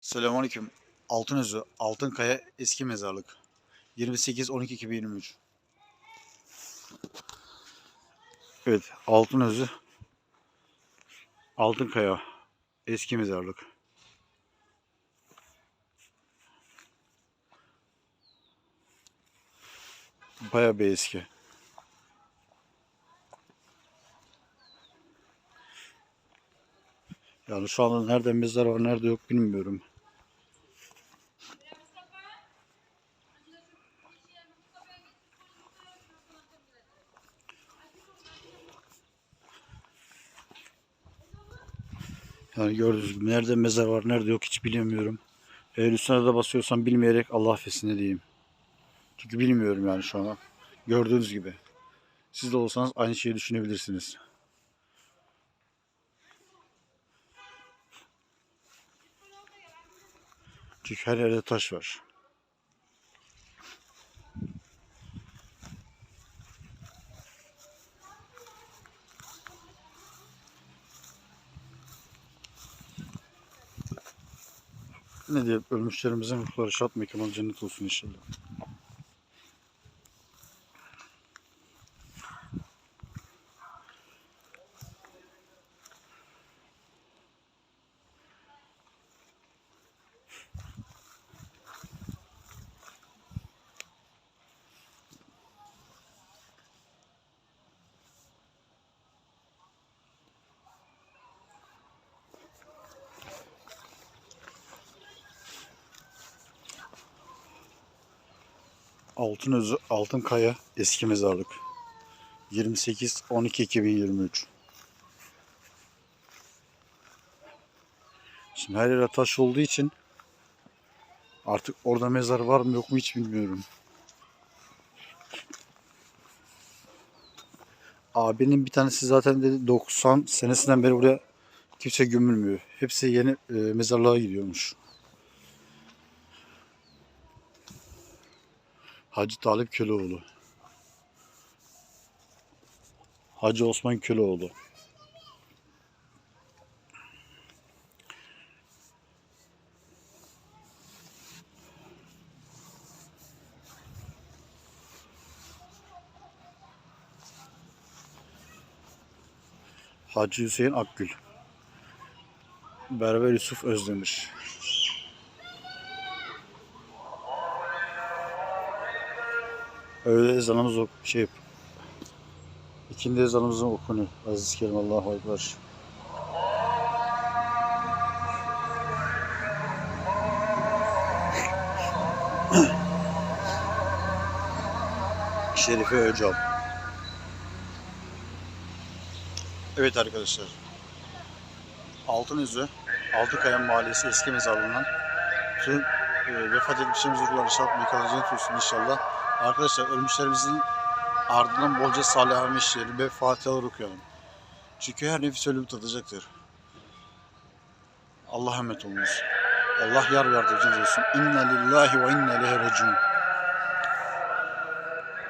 Selamünaleyküm. Altınözü, Altınkaya Eski Mezarlık. 28-12-2023. Evet, Altınözü, Altınkaya Eski Mezarlık. Bayağı bir eski. Yani şu anda nerede mezar var, nerede yok bilmiyorum. Yani gördüğünüz nerede mezar var, nerede yok hiç bilemiyorum. Eğer üstüne de basıyorsam bilmeyerek Allah affetsin diyeyim. Çünkü bilmiyorum yani şu an. Gördüğünüz gibi. Siz de olsanız aynı şeyi düşünebilirsiniz. Çünkü her yerde taş var. Ne diye ölmüşlerimizin ruhları şad mekanı cennet olsun inşallah. Altınözü Altınkaya Eski Mezarlık 28 12 2023 Şimdi her yere taş olduğu için artık orada mezar var mı yok mu hiç bilmiyorum. Abinin bir tanesi zaten dedi 90 senesinden beri buraya kimse gömülmüyor. Hepsi yeni e, mezarlığa gidiyormuş. Hacı Talip Köleoğlu. Hacı Osman Köleoğlu. Hacı Hüseyin Akgül. Berber Yusuf Özdemir. Öyle ezanımız ok şey İkindi ezanımızın okunuyor. Aziz Kerim Allahu Ekber. Şerife Öcal. Evet arkadaşlar. Altınüzü, Altınkaya Mahallesi eski mezarlığından tüm e, vefat etmişlerimiz ruhları şart mekanizasyon tutsun inşallah. Arkadaşlar ölmüşlerimizin ardından bolca salih işleyelim ve fatihalar okuyalım. Çünkü her nefis ölüm tadacaktır. Allah'a emanet olunuz. Allah yar yardımcınız olsun. İnne lillahi ve inne ileyhi raciun.